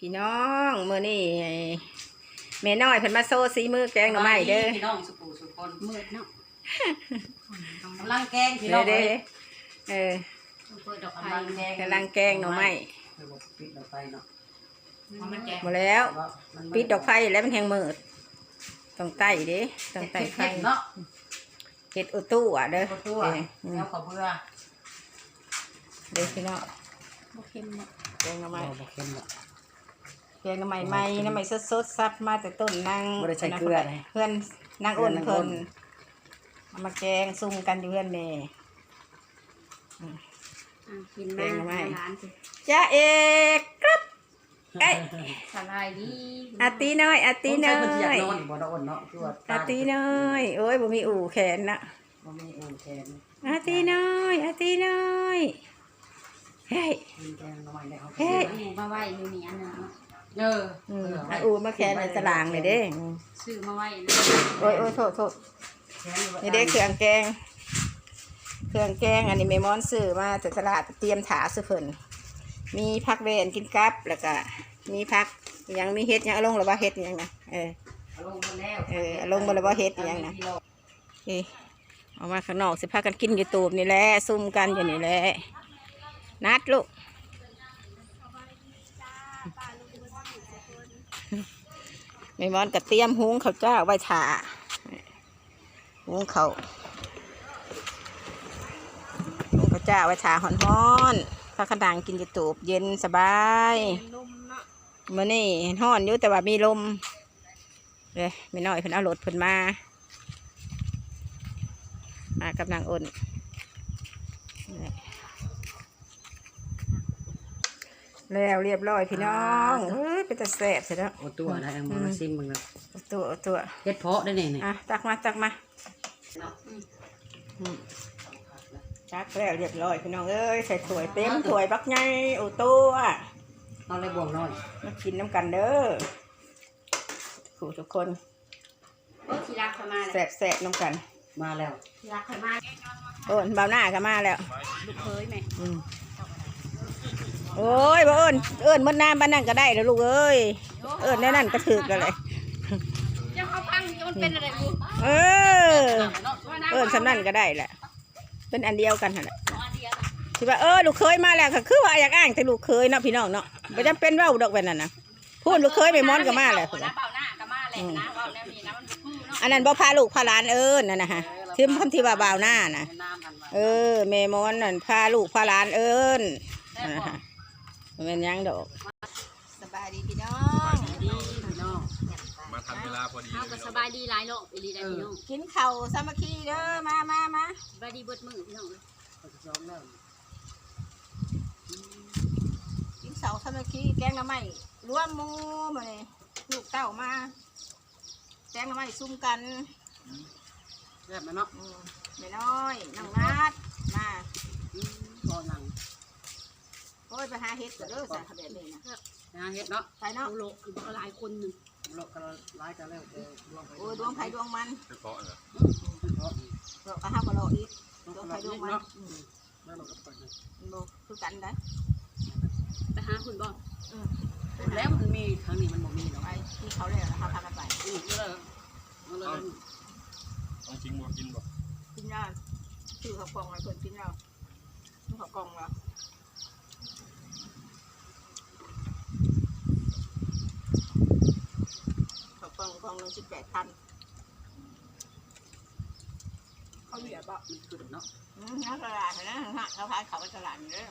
พี่น้องมื้อนี้แม่น้อยเพิ่นมาโซ่สีมือแกงหน่อไม้เด้อพี่น้องสุปูสุคนมืดเนาะกำลังแกงพี่น้เด้อองเด้เลยเออเปิดดอกไฟกำลังแกงกำลังแกงหน่อไม้เดี๋ยวบอกปิดดอกไฟเนาะมันแก่หมดแล้วว่ามันปิดดอกไฟแล้วมันแห้งมืดต้องไต่เด้ต้องไต่ไฟเผ็ดๆเนาะเฮ็ดอุตู้อะเด้อตัวตัวเอออืมแล้วขอเบื่อเด้อพี่น้องบ่เค็มเนาะแกงหน่อไม้บอกเค็มเนาะ แกงหน่อไม้ใหม่หน่อไม้สดๆซับมาแต่ต้นนางบ่ได้ใส่เกลือเลยเพื่อนนางอ้นเพื่เพิ่อนนนางอ้นเอามาแกงซุ่มกันอยู่เพื่อนแม่อะกินแกมางหน่อไม้ร้านสิจ้าเอกครับเอ้ยสบายดีอาตีน้อยอาตีน้อผมใส่มันสิอยากยนอนอยู่บ่นอนเนาะคือว่าอาตีน้อยโอ้ยบ่มีอู่แขนนะบ่มีอู่แทนอาตีน้อยอาตีน้อยเฮ้ยกินแกงหน่อไม้ได้เอาเฮ้ยหมูมาไว้อยู่นี่อันนึง เนาะเอออืมเอออาอูมาแขนในตารางเลยเด้อืมซื้อมาไว้นะโอ้ยโอ้ยโทษโทษแกงอยู่นี่เด้เครื่องแกง เครื่องแกงอันนี้แม่มอนซื้อมาจากตลาดเตรียมถาซื้อเพิ่นมีผักเวนกินกับแล้วก็มีผักอิหยังมีเห็ดอิหยังเอาลงหรือว่าเห็ดอิหยังนะเออ เอาลงมาแล้วเออเอาลงมาแล้วบ่เฮ็ดอีหยังนะเอ้ยออกมาข้างนอกสิพากันกินอยู่ตูบนี่แหละซุ่มกันอยู่นี่แหละนัดลูก ไม่มอนกับเตรียมหุงข้าวเจ้าไว้ถาหุงเขาวหุงข้าวเจ้าไว้ถาฮ้อนๆพากันดังกินอยู่ตูบเย็นสบายมื่อนี่ฮ้อนอยู่แต่ว่ามีลมเลยไม่น้อยเพิ่นเอารถเพิ่นมา มากับนางอ้นนี่ แล้วเรียบร้อยพี่น้องเฮ้ยเป็นตะแสบเสร็จแล้วโอ้ตัวนะเอามาซิมมึงนะเอาตัวเอาตัวเฮ็ดเพาะได้นี่นี่อะตักมาตักมาเนาะอืมตักแล้วเรียบร้อยพี่น้องเอ้ยใส่ถ้วยเต็มถ้วยบักไงโอ้ตัวเอาเลยบวงน้อยมากินน้ำกันเด้อขู่ทุกคนโอ้ทีรักเข้ามาแสเลยบแสบน้ำกันมาแล้วทีรักเข้ามาโอ้นเบาหน้าก็มาแล้วลูกเคยไหมอืม โอ้ยบ่เอิญเอิญมดน้ำบ้านนั่นก็ได้แล้วลูกเอ้ยเอิญแน่นั่นก็ถือกันเลยจะเขาพังจะมันเป็นอะไรกูเออเอิญสำนั่นก็ได้แหละเป็นอันเดียวกันหั่นแหละที่ว่าเออลูกเคยมาแล้วก็คือว่าอยากอ้างแต่ลูกเคยเนาะพี่น้องเนาะไม่จำเป็นเว่าดอกแบบนั้นนะพูดลูกเคยไปม้อนก็มาแล้วนะเบาหน้าก็มาแหละนะเบาแนวนี้นะมันคือเนาะอันนั้นบ่พาลูกพาหลานเอิญนั่นนะฮะที่คำที่ว่าบ่าวหน้านะน้ำมันมาเออแม่ม้อนนั่นพาลูกพาหลานเอิญนั่นนะฮะ มันเป็นหยังดอกสบายดีพี่น้องดีพี่น้องมาทันเวลาพอดีเอาเลยก็พี่สน้องบายดีหลายโลกไปรีได้พี่น้องกินข้าวสามัคคีเด้อมามามาสบายดีเบิดมือพี่น้องสองแล้วกินเสาสามัคคีแกงหน้ำไม้รวมหมูมาเลยลูกเต้ามาแกงหน้ำไม้ซุ่มกันแซ่บไหมเนาะอืมไม่น้อยน้องนัดมาอืมพอหนัง โอ้ยไปหาเห็ดก็เด้อสาขาแบบนี้นะงานเฮ็ดเนาะไปเนาะเอาโลกคือหลายคนหนึ่งโลกก็ร้ายกันแล้วเออลองไปโอ้ยดวงไผ่ดวงมันเฉพาะเหรอเพราะเราก็ห้ามก็รออีกลองดวงไปไผ่ดวงมันเนาะอืมแล้วเราก็เปิดเลยมันบ่คือกันได้ไปหาคุณบ่อืมแล้วมันมีทางนี้มันบ่มีเนาะไปที่เขาเลยนะคะพากันไปอืมก็เลยมันเลยต้องจริงบ่กินบ่กินยาชื่อเขากล่องอะไรเพิ่นกินยาชื่อเขากล่องแล้วเขาก ล่องกล่องหนึ่งสิบแปดพันเขาเหลือบ่มันคือเนาะอืมนักตลาดนะฮะเขาพายเขาไปตลาดอยู่เลย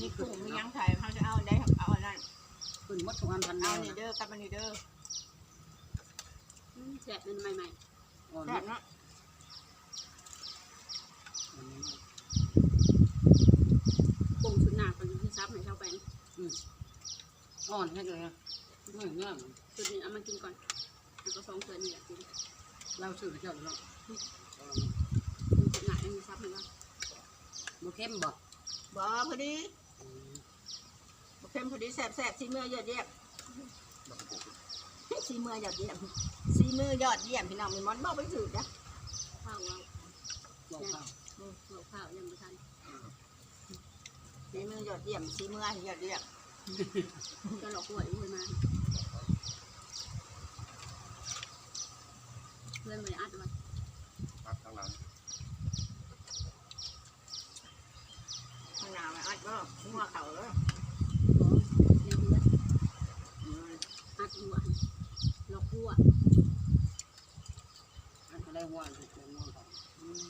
นี่กุ้งมียังไทยเขาจะเอาได้เอาอันนั้นขึ้นมัดทุกอันพันแนเอาวนี่เด้อกับอันนี้เด้อแจกเป็นใหม่อ่อนแซ่บเนาะๆปุ่งชุดหนาคนที่ซับให้เข้าไปอ่อนแค่เลยไม่เงี้ยชุดนี้เอามากินก่อนแล้ว ก็สองเสือนี่แหละกินเราซื้อเจ้าเนาะปุ่งชุดหนาให้มันซับให้ว่าบ่เข้มบ่บ่พอดีบ่เค็มพอดีแซ่บแซ่บสีมือยอดเยี่ยมสีมือยอดเยี่ยมสีมือยอดเยี่ยมพี่น้องมีมอนบอกไปถือจ้ะข้าวเราบอกข้าวเราข้าวยังไม่ทันสีมือยอดเยี่ยมสีมือยอดเยี่ยมจะหลอกหวยด้วยมา เพื่อนไม่อัดมันปักข้างหลังข้างหน้ามันอัดก็หัวเข่าแล้วในเพื่อนอัดหัวหลอกหัวอันก็ได้หัวเลยเดี๋ยวมองก่อนอืม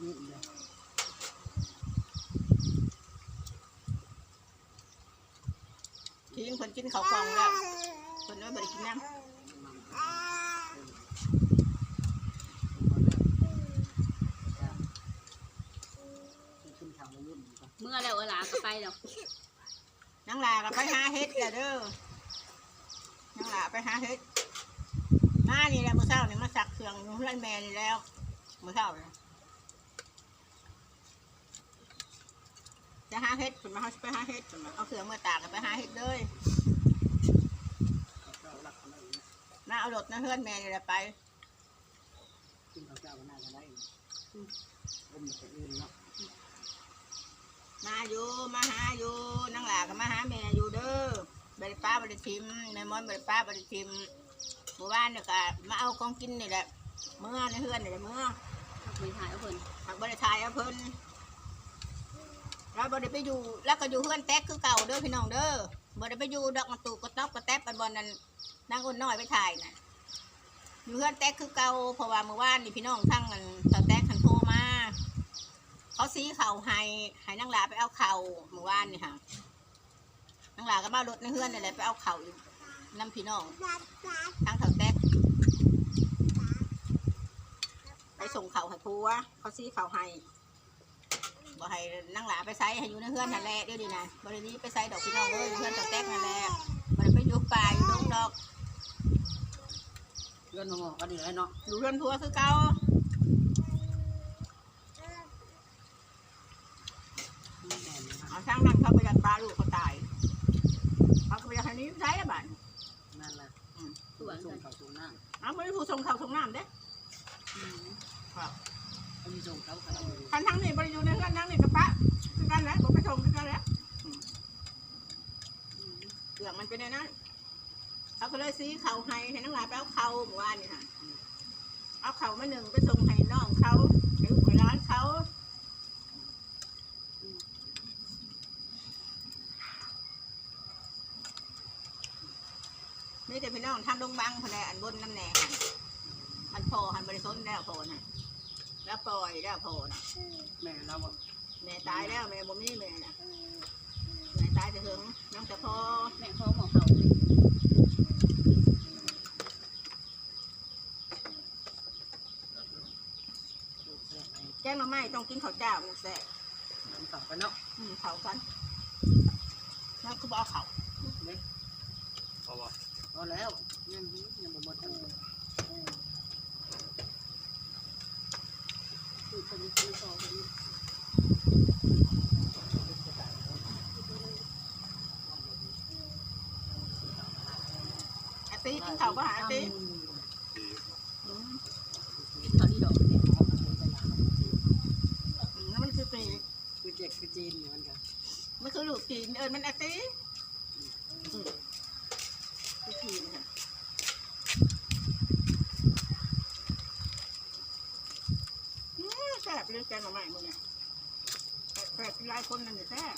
ยืดเลยทิ้งคนกินข้าวกล่องแล้วคนน้อยบริกินน้ำ ขึ้นเขาแล้วยืดก่อน เมื่อแล้วเออหลาก็ไปแล้วนังลาก็ไปหาเฮ็ดแล้วเด้อนังลาไปหาเฮ็ดมานี่แหละมื้อเช้านี่มาสักเครื่องอยู่ไรแม่นี่แล้วมื้อเช้านี่จะหาเฮ็ดคุณมาเฮาสิไปหาเฮ็ดคุณมาเอาเครื่องมาตากแล้วไปหาเฮ็ดเลยเราอะไรเนี่ยมาเอารถนะเฮือนแม่นี่แหละไปขึ้นเขาเจ้าก็น่าจะได้อมอมมันจะอื่นเนาะ มาอยู่มาหาอยู่นังหลาก็มาหาแม่อยู่เด้อบริป้าบริทิมแม่มอนบริป้าบริทิมหมู่บ้านเนี่ยก็มาเอาของกินนี่แหละเมื่อในเฮือนนี่แหละเมื่อไม่ถ่ายเอาเพิ่นหักบริทายเอาเพิ่นเราบริไปอยู่แล้วก็อยู่เฮือนแต๊กคือเก่าเด้อพี่น้องเด้อบริไปอยู่ดอกมะตูกระต๊อบกระแต๊บปันบอลนั้นนางอ้นน้อยไปถ่ายน่ะอยู่เฮือนแต๊กคือเก่าเพราะว่าเมื่อวานนี่พี่น้องทั้งกันตอนแต๊กคันโทรมา เขาซีเข่าให้ให้นางหลาไปเอาเข่าเมื่อวานนี่ค่ะนางหลาก็มารถในเฮือนนี่แหละไปเอาเข่าอยู่น้ำพี่น้องทางเถาแตกไปส่งเข่าให้ผัวเขาซีเข่าให้บ่ให้นางหลาไปใส่ให้อยู่ในเฮือนนั่นแหละเดี๋ยวดีนะบรินี้ไปใส่ดอกพี่น้องเลยอยู่เฮือนเถาแตกนั่นแหละบริไปอยู่ป่าอยู่ดงดอกเพื่อนมาบอกก็ดีแล้วเนาะอยู่เฮือนผัวคือเก่า แม่นนะครับ เอาช่างนั่นเขาไปยันปลาลูกเขาตายเขาก็ไปยันให้นี้ใช้แล้วบ้าน นั่นแหละ ส่วน ส่ กั ง น เขาส่ง หน้าเอาไม่ได้ผู้ส่งเขาวส่งน้ำเด้เขามีส่งเขาเขาเราอยู่คันทั้งนี้บริยูในเรือนทั้งนี้กับปะคือกันแหล้วผมไปส่งคือกันแหล้วเรื่องมันเป็นในนั้นเขาก็เลยซื้อเข่าวให้ให้นังหลายไปเอาเข่าเมื่อวานนี่ค่ะเอาเข่ามาหนึ่งไปส่งให้น้องเขาให้ลูกให้ร้านเขา นี่แต่พี่น้องทางดงบังพนแหละอันบนน้ำแหน่หันมันพอหันบริสุทธิ์แล้วพอน่ะแล้วปล่อยแล้วพอน่ะแม่เราบอกแม่ตายแล้วแม่บ่มีแม่น่ะแม่ตายจะถึงน้องแต่พอแม่เขาของเขาลูกเสียไปแจ้งมาไม่ต้องกินข้าวเจ้ามันแซ่บมันต่อกันเนาะอืมข้าวกันแล้วคือบ่เอาข้าวเนี่ยเพราะว่า พอแล้วยังยังบ่หมดทั้งหมดคือคนนี้คนสองคนนี้ไอ้ตีกินข้าวก็หาไอ้ตีดีอืมกินเขาดีดอกเนี่ยอืมแล้วมันคือตีคือเจ็กคือจีนเหมือนกันมันคือลูกตีนเอิญมันไอ้ตีอืมคือตีนค่ะอืมแซ่ บเลยแกงมาใหม่มึงเนี่ยแซ่บหลายคนนั่นเนี่ยแซ่บ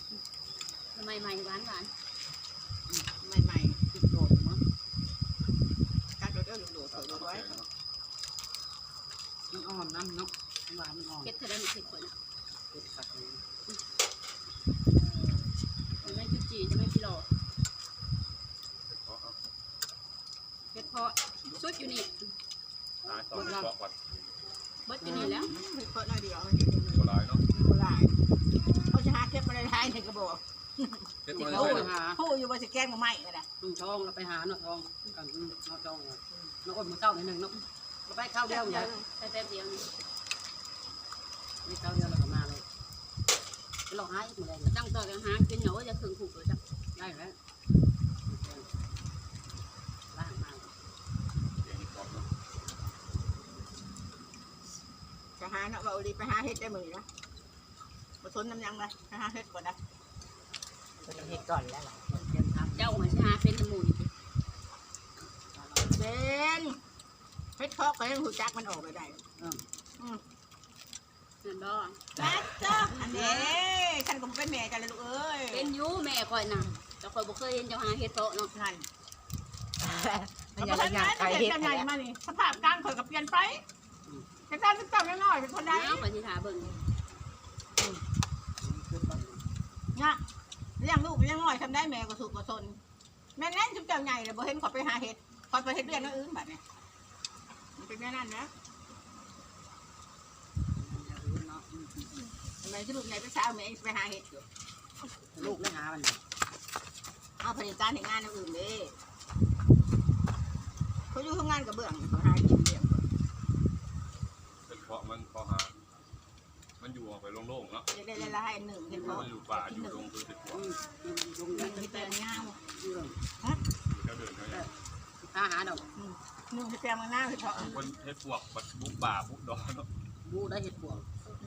ทำไมใหม่หวานหวานใหม่คือโดดมั้งๆการโดดเด้อโดดๆโดดไว้มันอ่อนน้ำเนาะหวานมันอ่อนเก็ดเธอได้ไม่เผ็ดคนเป็นสัตว์เลยมันไม่จุจีจะไม่พิโลเพราะเอาเผ็ดเพราะสุดอยู่นี่ตายตอนเกาะก่อน เบิดอยู่นี่แล้วมีเพิ่นหน่อยเดียวมันอยู่ในมือโบราณเนาะโบราณเขาจะหาเก็บมาในท้ายในกระบอกเฮ็ดที่มาเขาได้ไปเลยหาผู้อยู่บนสแกนมาใหม่เลยนะลุงทองเราไปหาเนาะทองกันอืมเนาะทองเนาะน้องอ้นมาเจ้าหน่อยหนึ่งเนาะเราไปข้าวเดียวเลยแต่แป๊บเดียวนี่นี่ข้าวเดียวเราก็มาเลยไปลองหาอีกมาเลยตั้งต่อกันหากินเหนียวจะถึงผูกเลยจ้ะได้แล้วล่างมา เก่งก่อนเนาะ จะหา เนาะว่าอุลีไปหาเฮ็ดได้มือนะมาทนน้ำยังเลยไปหาเฮ็ดก่อนนะเฮ็ดก่อนแล้วล่ะเตรียมทำเจ้าหัวชาเป็นสมุนเป็นเพชรทอกก็ยังหูจักมันออกไปได้นั่นบ่แม่จ้าอันนี้ฉันก็เป็นแม่กันเลยลูกเอ้ยเป็นอยูแม่คอยน่ะแต่คอยบ่เคยเห็นเจ้าหาเฮ็ดเพาะเนาะนั่นมันยังระยะไกลเฮ็ดยังนั่ไงนแหละมานี่สภาพการข่อยกับเปลี่ยนไป แต่การเป็นเจ้าแม่น้อยเป็นคนใดน้าคอยสิถาเบิ่งเนี่ยเลี้ยงลูกเลี้ยงน้อยทำได้แม่ก็สุขก็สนแม่แน่นจุ๊บเจ้าใหญ่เลยบ่เห็นขอไปหาเห็ดขอไปเห็ดเรื่องอื่นแบบนี้มันเป็นแม่นั่นนะทำไมที่ลูกใหญ่ไปเช้าแม่ไปหาเห็ดอยู่ลูกไม่หามันเอาผลิตการเห็นงานอื่นเด้เขาอยู่ทำงานกับเบื้องเขาหากินเลี้ยง เป็นเพราะมันเพราะหา มัน อยู่ออกไปโล่งๆเนาะจะได้ละลายหนึ่งเห็นบ่มันอยู่ป่าอยู่ตรงคือติดหัวลงหเงินึ่นงที่แปลงงามอยู่แถวเดินเขาอย่างหาหาดอกหนึ่งที่แปลงมันหน้าเฉพาะคนเฮ็ดพวกบัดบุกป่าบุกดอนเนาะบูได้เห็ดปวก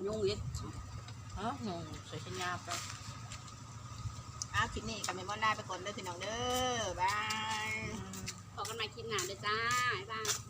ยุงเห็ดอ๋องงสวยชัญญาไปอ้าวคลิปนี้กับเมมอนได้ไปก่อนเด้อพี่น้องเด้อบายพอกันมาคลิปหน้าเด้อจ้าบ๊ายบาย